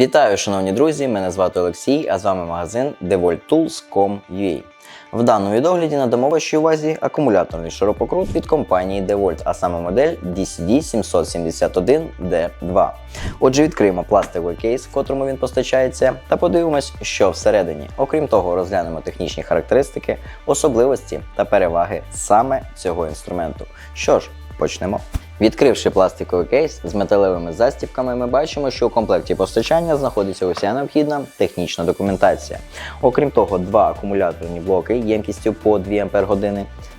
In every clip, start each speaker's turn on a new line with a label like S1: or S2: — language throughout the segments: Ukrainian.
S1: Вітаю, шановні друзі! Мене звати Олексій, а з вами магазин DeWalt.Tools.com.ua. В даному відогляді надамо вашій увазі акумуляторний шуруповерт від компанії DeWalt, а саме модель DCD771D2. Отже, відкриємо пластиковий кейс, в котрому він постачається, та подивимось, що всередині. Окрім того, розглянемо технічні характеристики, особливості та переваги саме цього інструменту. Що ж, почнемо. Відкривши пластиковий кейс з металевими застібками, ми бачимо, що у комплекті постачання знаходиться уся необхідна технічна документація. Окрім того, два акумуляторні блоки ємкістю по 2 Ах,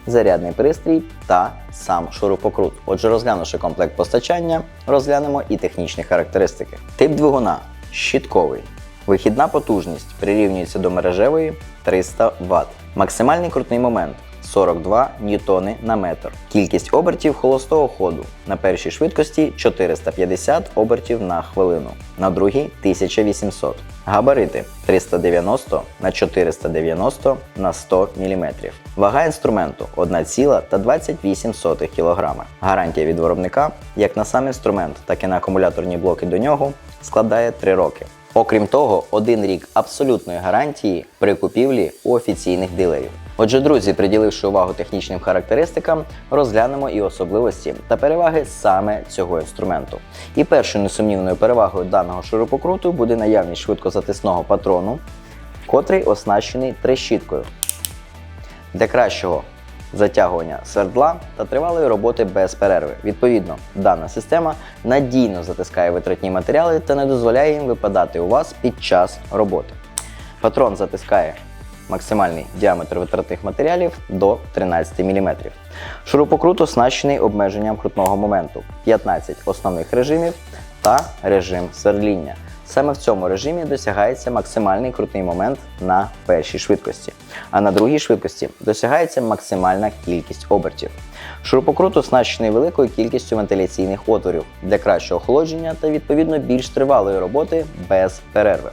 S1: зарядний пристрій та сам шурупокрут. Отже, розглянувши комплект постачання, розглянемо і технічні характеристики. Тип двигуна щітковий. Вихідна потужність прирівнюється до мережевої 300 Вт. Максимальний крутний момент 42 ньютони на метр. Кількість обертів холостого ходу на першій швидкості 450 обертів на хвилину, на другій 1800. Габарити 390 на 490 на 100 мм. Вага інструменту 1,28 кг. Гарантія від виробника як на сам інструмент, так і на акумуляторні блоки до нього складає 3 роки. Окрім того, один рік абсолютної гарантії при купівлі у офіційних дилерів. Отже, друзі, приділивши увагу технічним характеристикам, розглянемо і особливості та переваги саме цього інструменту. І першою несумнівною перевагою даного шурупокруту буде наявність швидкозатисного патрону, котрий оснащений трещіткою. Для кращого затягування свердла та тривалої роботи без перерви. Відповідно, дана система надійно затискає витратні матеріали та не дозволяє їм випадати у вас під час роботи. Патрон затискає максимальний діаметр витратних матеріалів до 13 мм. Шурупокрут оснащений обмеженням крутного моменту 15 основних режимів та режим свердління. Саме в цьому режимі досягається максимальний крутний момент на першій швидкості, а на другій швидкості досягається максимальна кількість обертів. Шурупокрут оснащений великою кількістю вентиляційних отворів для кращого охолодження та відповідно більш тривалої роботи без перерви.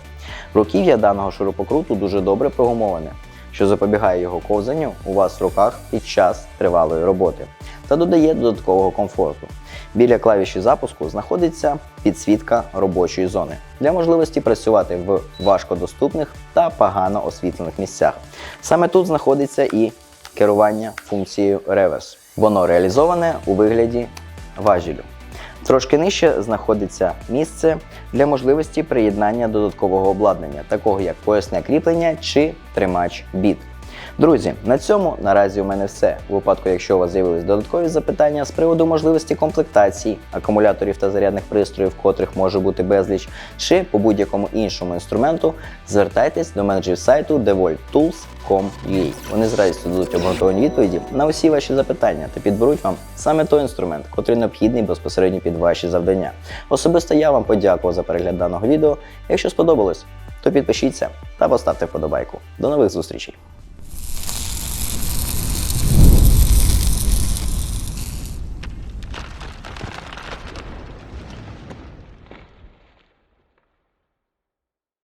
S1: Руків'я даного шурупокруту дуже добре прогумоване, що запобігає його ковзанню у вас в руках під час тривалої роботи та додає додаткового комфорту. Біля клавіші запуску знаходиться підсвітка робочої зони для можливості працювати в важкодоступних та погано освітлених місцях. Саме тут знаходиться і керування функцією реверс. Воно реалізоване у вигляді важілю. Трошки нижче знаходиться місце для можливості приєднання додаткового обладнання, такого як поясне кріплення чи тримач біт. Друзі, на цьому наразі у мене все. У випадку, якщо у вас з'явились додаткові запитання з приводу можливості комплектації, акумуляторів та зарядних пристроїв, котрих може бути безліч, чи по будь-якому іншому інструменту, звертайтесь до менеджерів сайту devolttools.com.ua. Вони з радістю дадуть обґрунтовані відповіді на усі ваші запитання та підберуть вам саме той інструмент, котрий необхідний безпосередньо під ваші завдання. Особисто я вам подякував за перегляд даного відео. Якщо сподобалось, то підпишіться та поставте вподобайку. До нових зустрічей!